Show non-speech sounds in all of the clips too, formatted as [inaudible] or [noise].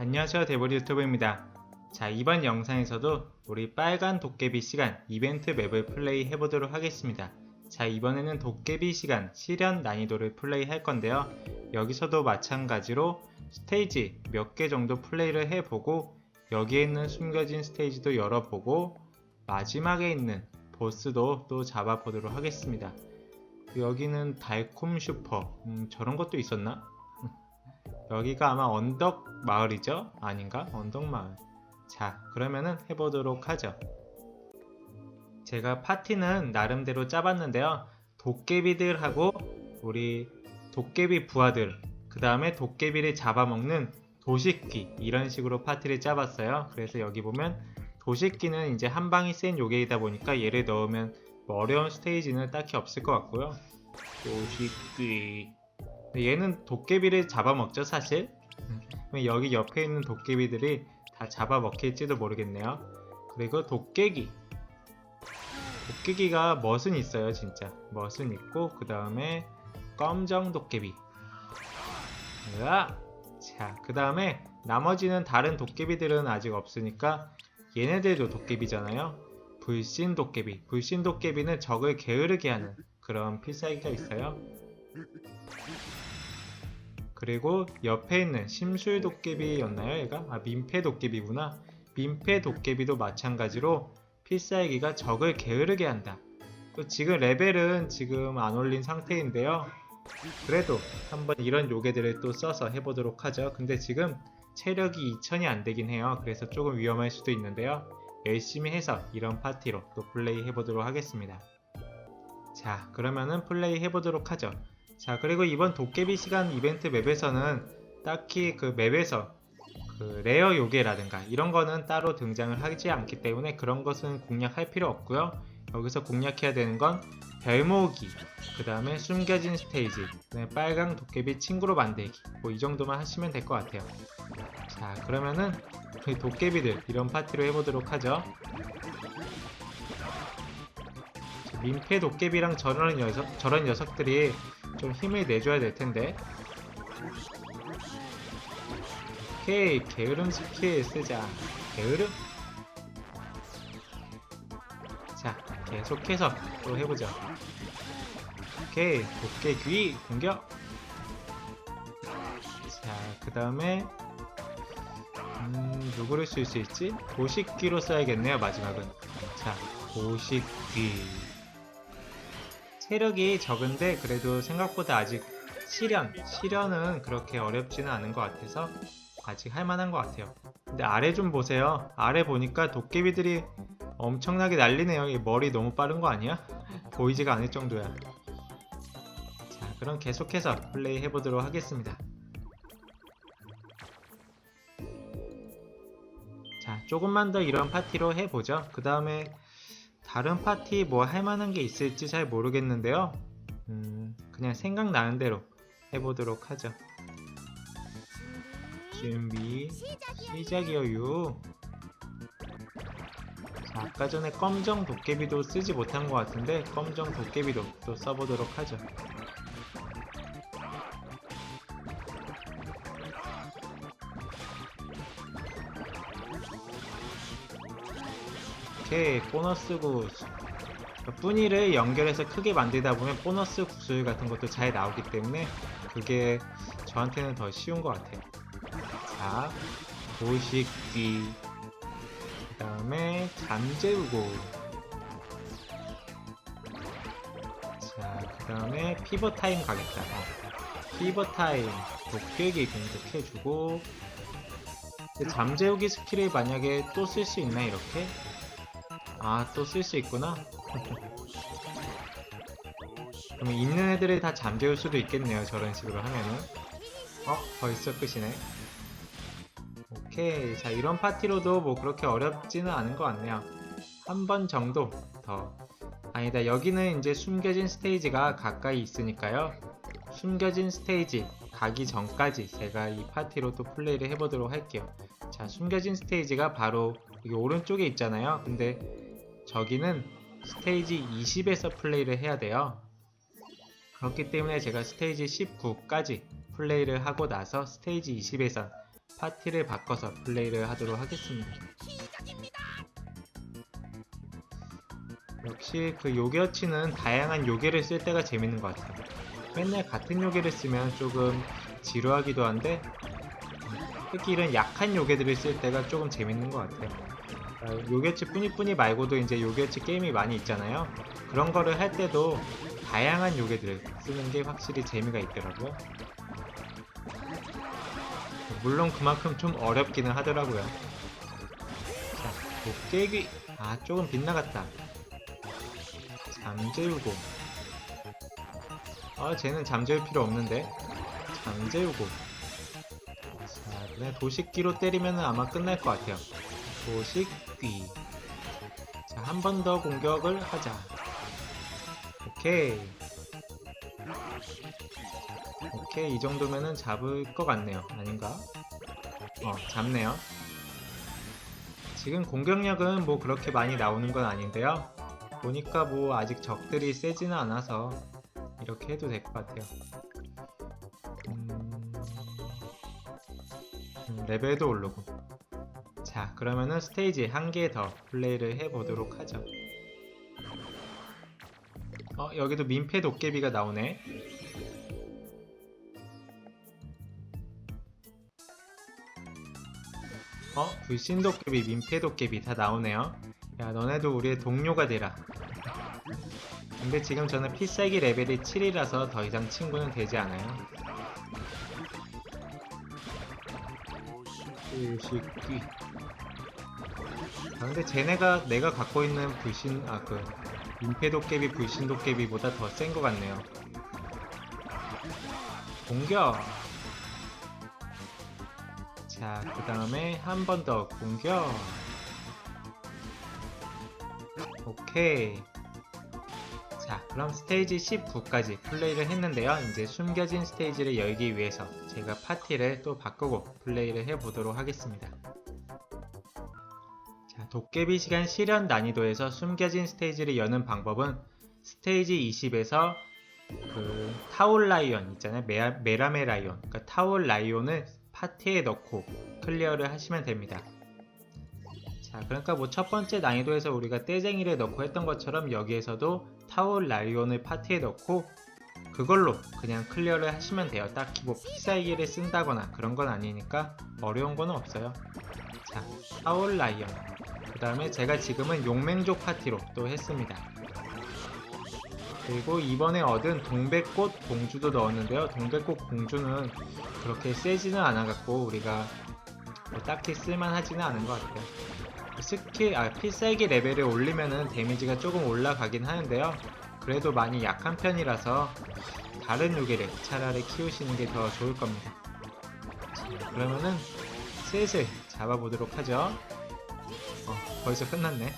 안녕하세요 데보리 유튜브입니다. 자 이번 영상에서도 우리 빨간 도깨비 시간 이벤트 맵을 플레이 해보도록 하겠습니다. 자 이번에는 도깨비 시간 실현 난이도를 플레이 할 건데요. 여기서도 마찬가지로 스테이지 몇 개 정도 플레이를 해보고 여기에 있는 숨겨진 스테이지도 열어보고 마지막에 있는 보스도 또 잡아보도록 하겠습니다. 여기는 달콤 슈퍼 음, 저런 것도 있었나? 여기가 아마 언덕 마을이죠? 아닌가? 언덕 마을. 자, 그러면은 해보도록 하죠. 제가 파티는 나름대로 짜봤는데요. 도깨비들하고 우리 도깨비 부하들, 그 다음에 도깨비를 잡아먹는 도식귀, 이런 식으로 파티를 짜봤어요. 그래서 여기 보면 도식귀는 이제 한 방이 센 요괴이다 보니까 얘를 넣으면 뭐 어려운 스테이지는 딱히 없을 것 같고요. 도식귀. 얘는 도깨비를 잡아먹죠 사실? 그럼 여기 옆에 있는 도깨비들이 다 잡아먹힐지도 모르겠네요. 그리고 도깨기. 도깨기가 멋은 있어요 진짜. 멋은 있고 그 다음에 검정 도깨비! 자그 다음에 나머지는 다른 도깨비들은 아직 없으니까 얘네들도 도깨비잖아요. 불신 도깨비. 불신 도깨비는 적을 게으르게 하는 그런 필살기가 있어요 그리고 옆에 있는 심술 도깨비였나요 얘가? 아 민폐 도깨비구나. 민폐 도깨비도 마찬가지로 필살기가 적을 게으르게 한다. 또 지금 레벨은 지금 안 올린 상태인데요. 그래도 한번 이런 요괴들을 또 써서 해보도록 하죠. 근데 지금 체력이 2000이 안 되긴 해요. 그래서 조금 위험할 수도 있는데요. 열심히 해서 이런 파티로 또 플레이 해보도록 하겠습니다. 자 그러면은 플레이 해보도록 하죠 자 그리고 이번 도깨비 시간 이벤트 맵에서는 딱히 그 맵에서 그 레어 요괴라든가 이런 거는 따로 등장을 하지 않기 때문에 그런 것은 공략할 필요 없고요. 여기서 공략해야 되는 건 별 모으기 그 다음에 숨겨진 스테이지 그다음에 빨강 도깨비 친구로 만들기 뭐 이 정도만 하시면 될 것 같아요. 자 그러면은 그 도깨비들 이런 파티로 해보도록 하죠. 민폐 도깨비랑 저런 녀석 저런 녀석들이 좀 힘을 내줘야 될 텐데. 오케이 게으름 스킬 쓰자. 게으름. 자 계속해서 또 해보자. 오케이 도깨 귀 공격. 자그 다음에 음 누구를 쓸 수 있지? 도식귀로 써야겠네요 마지막은. 자 도식귀. 체력이 적은데 그래도 생각보다 아직 실현, 실현은 그렇게 어렵지는 않은 것 같아서 아직 할만한 것 같아요. 근데 아래 좀 보세요. 아래 보니까 도깨비들이 엄청나게 날리네요. 이 머리 너무 빠른 거 아니야? 보이지가 않을 정도야. 자, 그럼 계속해서 플레이 해보도록 하겠습니다. 자, 조금만 더 이런 파티로 해보죠. 그 다음에 다른 파티 뭐 할만한 게 있을지 잘 모르겠는데요. 음, 그냥 생각나는 대로 해보도록 하죠. 준비 시작이요유. 자, 아까 전에 검정 도깨비도 쓰지 못한 것 같은데 검정 도깨비도 또 써보도록 하죠. 오케이 보너스 구슬 뿌니를 연결해서 크게 만들다 보면 보너스 구슬 같은 것도 잘 나오기 때문에 그게 저한테는 더 쉬운 것 같아요 자 도식귀 그 다음에 잠재우고 자 그 다음에 피버타임 가겠다 어. 피버타임 도깨기 공격해주고 잠재우기 스킬을 만약에 또 쓸 수 있나 이렇게? 아, 또 쓸 수 있구나. [laughs] 그러면 있는 애들을 다 잠재울 수도 있겠네요. 저런 식으로 하면은. 어, 벌써 끝이네. 오케이. 자, 이런 파티로도 뭐 그렇게 어렵지는 않은 것 같네요. 한 번 정도 더. 아니다. 여기는 이제 숨겨진 스테이지가 가까이 있으니까요. 숨겨진 스테이지 가기 전까지 제가 이 파티로 또 플레이를 해보도록 할게요. 자, 숨겨진 스테이지가 바로 여기 오른쪽에 있잖아요. 근데 저기는 스테이지 20에서 플레이를 해야 돼요. 그렇기 때문에 제가 스테이지 19까지 플레이를 하고 나서 스테이지 20에서 파티를 바꿔서 플레이를 하도록 하겠습니다. 역시 그 요괴어치는 다양한 요괴를 쓸 때가 재밌는 것 같아요. 맨날 같은 요괴를 쓰면 조금 지루하기도 한데 특히 이런 약한 요괴들을 쓸 때가 조금 재밌는 것 같아요. 아, 요괴치 뿌니뿌니 말고도 이제 요괴치 게임이 많이 있잖아요. 그런 거를 할 때도 다양한 요괴들을 쓰는 게 확실히 재미가 있더라고요. 물론 그만큼 좀 어렵기는 하더라고요. 자, 도깨비. 아, 조금 빗나갔다. 잠재우고. 아, 쟤는 잠재울 필요 없는데. 잠재우고. 자, 그냥 도식기로 때리면 아마 끝날 것 같아요. 도식 귀. 자, 한 번 더 공격을 하자. 오케이. 오케이, 이 정도면은 잡을 것 같네요. 아닌가? 어, 잡네요. 지금 공격력은 뭐 그렇게 많이 나오는 건 아닌데요. 보니까 뭐 아직 적들이 세지는 않아서 이렇게 해도 될 것 같아요. 음... 음, 레벨도 오르고. 자, 그러면은 스테이지 한 개 더 플레이를 해보도록 하죠. 어, 여기도 민폐 도깨비가 나오네. 어, 불신 도깨비, 민폐 도깨비 다 나오네요. 야, 너네도 우리의 동료가 되라. 근데 지금 저는 필살기 레벨이 7이라서 더 이상 친구는 되지 않아요. 불식귀. 아, 근데 쟤네가 내가 갖고 있는 불신, 아, 그, 민폐 도깨비, 불신 도깨비보다 더 센 것 같네요. 공격! 자, 그 다음에 한 번 더 공격. 오케이. 자, 그럼 스테이지 19까지 플레이를 했는데요. 이제 숨겨진 스테이지를 열기 위해서 제가 파티를 또 바꾸고 플레이를 해보도록 하겠습니다. 자, 도깨비 시간 실현 난이도에서 숨겨진 스테이지를 여는 방법은 스테이지 20에서 그 타올 라이온 있잖아요. 메라, 메라메 라이온. 그러니까 타올 라이온을 파티에 넣고 클리어를 하시면 됩니다. 자, 그러니까 뭐 첫 번째 난이도에서 우리가 떼쟁이를 넣고 했던 것처럼 여기에서도 타올 라이온을 파티에 넣고 그걸로 그냥 클리어를 하시면 돼요. 딱히 뭐 필살기를 쓴다거나 그런 건 아니니까 어려운 건 없어요. 자, 타올 라이온. 그 다음에 제가 지금은 용맹족 파티로 또 했습니다. 그리고 이번에 얻은 동백꽃 공주도 넣었는데요. 동백꽃 공주는 그렇게 세지는 않아갖고 우리가 뭐 딱히 쓸만하지는 않은 것 같아요. 스킬, 아, 필살기 레벨을 올리면은 데미지가 조금 올라가긴 하는데요. 그래도 많이 약한 편이라서 다른 요괴를 차라리 키우시는 게 더 좋을 겁니다. 자, 그러면은 슬슬 잡아보도록 하죠. 어, 벌써 끝났네.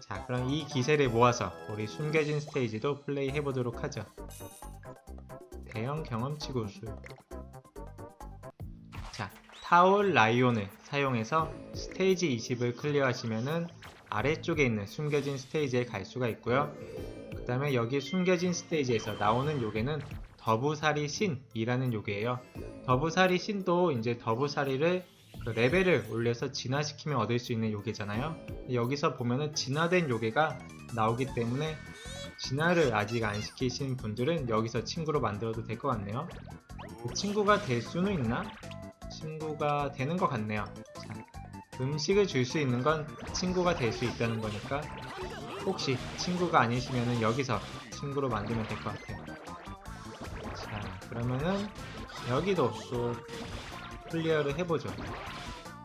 자, 그럼 이 기세를 모아서 우리 숨겨진 스테이지도 플레이 해보도록 하죠. 대형 경험치 구술. 자, 타올 라이온을 사용해서 스테이지 20을 클리어하시면은 아래쪽에 있는 숨겨진 스테이지에 갈 수가 있고요. 그 다음에 여기 숨겨진 스테이지에서 나오는 요괴는 더부사리 신이라는 요괴예요. 더부사리 신도 이제 더부사리를 그 레벨을 올려서 진화시키면 얻을 수 있는 요괴잖아요. 여기서 보면은 진화된 요괴가 나오기 때문에 진화를 아직 안 시키신 분들은 여기서 친구로 만들어도 될 것 같네요. 그 친구가 될 수는 있나? 친구가 되는 것 같네요. 자, 음식을 줄 수 있는 건 친구가 될 수 있다는 거니까 혹시 친구가 아니시면은 여기서 친구로 만들면 될 것 같아요. 자, 그러면은 여기도 또 클리어를 해보죠.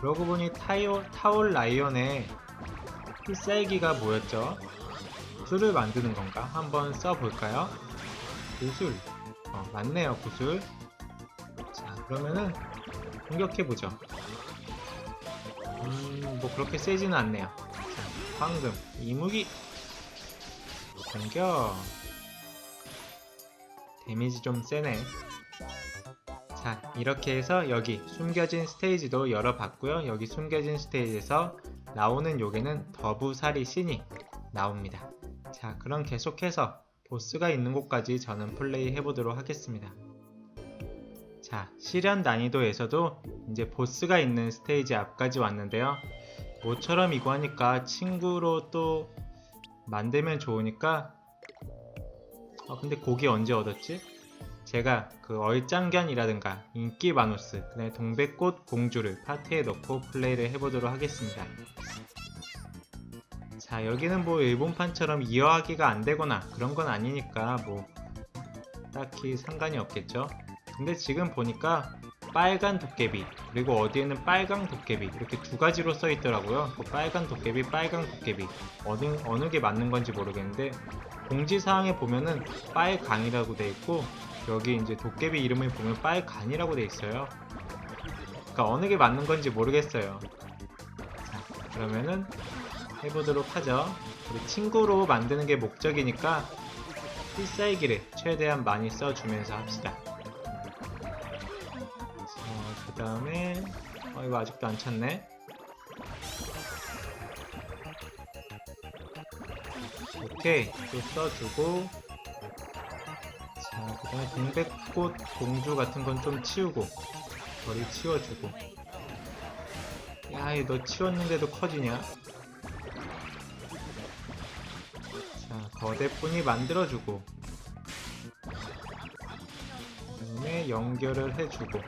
그러고 보니 타이오, 타올 라이언의 필살기가 뭐였죠? 구슬을 만드는 건가? 한번 써볼까요? 구슬. 어, 맞네요, 구슬. 자, 그러면은 공격해보죠. 음, 뭐 그렇게 세지는 않네요. 자, 황금, 이무기. 공격. 데미지 좀 세네. 자, 이렇게 해서 여기 숨겨진 스테이지도 열어봤고요. 여기 숨겨진 스테이지에서 나오는 요괴는 더부사리 신이 나옵니다. 자, 그럼 계속해서 보스가 있는 곳까지 저는 플레이 해보도록 하겠습니다. 자, 실현 난이도에서도 이제 보스가 있는 스테이지 앞까지 왔는데요. 모처럼 이거 하니까 친구로 또 만들면 좋으니까 어, 근데 고기 언제 얻었지? 제가 그 얼짱견이라든가 인기 마누스, 그다음에 동백꽃 공주를 파티에 넣고 플레이를 해보도록 하겠습니다. 자, 여기는 뭐 일본판처럼 이어하기가 안 되거나 그런 건 아니니까 뭐 딱히 상관이 없겠죠. 근데 지금 보니까 빨간 도깨비 그리고 어디에는 빨강 도깨비 이렇게 두 가지로 써 있더라고요. 그 빨간 도깨비, 빨강 도깨비 어느 어느 게 맞는 건지 모르겠는데 공지 사항에 보면은 빨강이라고 돼 있고 여기 이제 도깨비 이름을 보면 빨간이라고 돼 있어요. 그러니까 어느 게 맞는 건지 모르겠어요. 자, 그러면은 해보도록 하죠. 우리 친구로 만드는 게 목적이니까 필살기를 최대한 많이 써주면서 합시다. 자, 그 다음에 어, 이거 아직도 안 찼네. 오케이, 또 써주고 자, 그 다음에 동백꽃 공주 같은 건 좀 치우고 머리 치워주고. 야, 이 너 치웠는데도 커지냐? 자, 거대뿐이 만들어주고 그다음에 연결을 해주고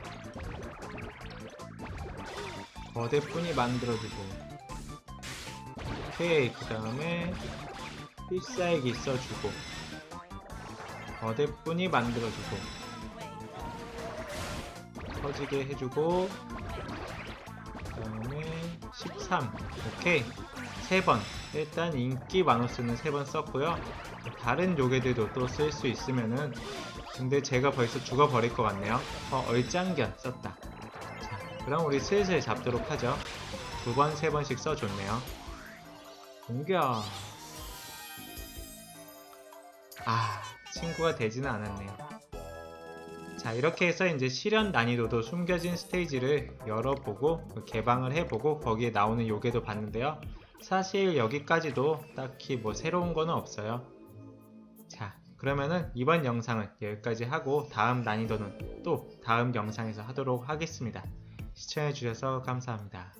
거대뿐이 만들어주고 오케이. 그 다음에 필살기 써주고 거대뿐이 만들어주고 터지게 해주고 그 다음에 13 오케이. 3번. 일단 인기 마노스는 3번 썼고요. 다른 요괴들도 또 쓸 수 있으면은 근데 제가 벌써 죽어버릴 것 같네요. 어 얼짱견 썼다. 자 그럼 우리 슬슬 잡도록 하죠. 두 번, 세 번씩 써줬네요. 공격! 아 친구가 되지는 않았네요. 자 이렇게 해서 이제 실현 난이도도 숨겨진 스테이지를 열어보고 그 개방을 해보고 거기에 나오는 요괴도 봤는데요. 사실 여기까지도 딱히 뭐 새로운 거는 없어요. 자 그러면은 이번 영상은 여기까지 하고 다음 난이도는 또 다음 영상에서 하도록 하겠습니다. 시청해주셔서 감사합니다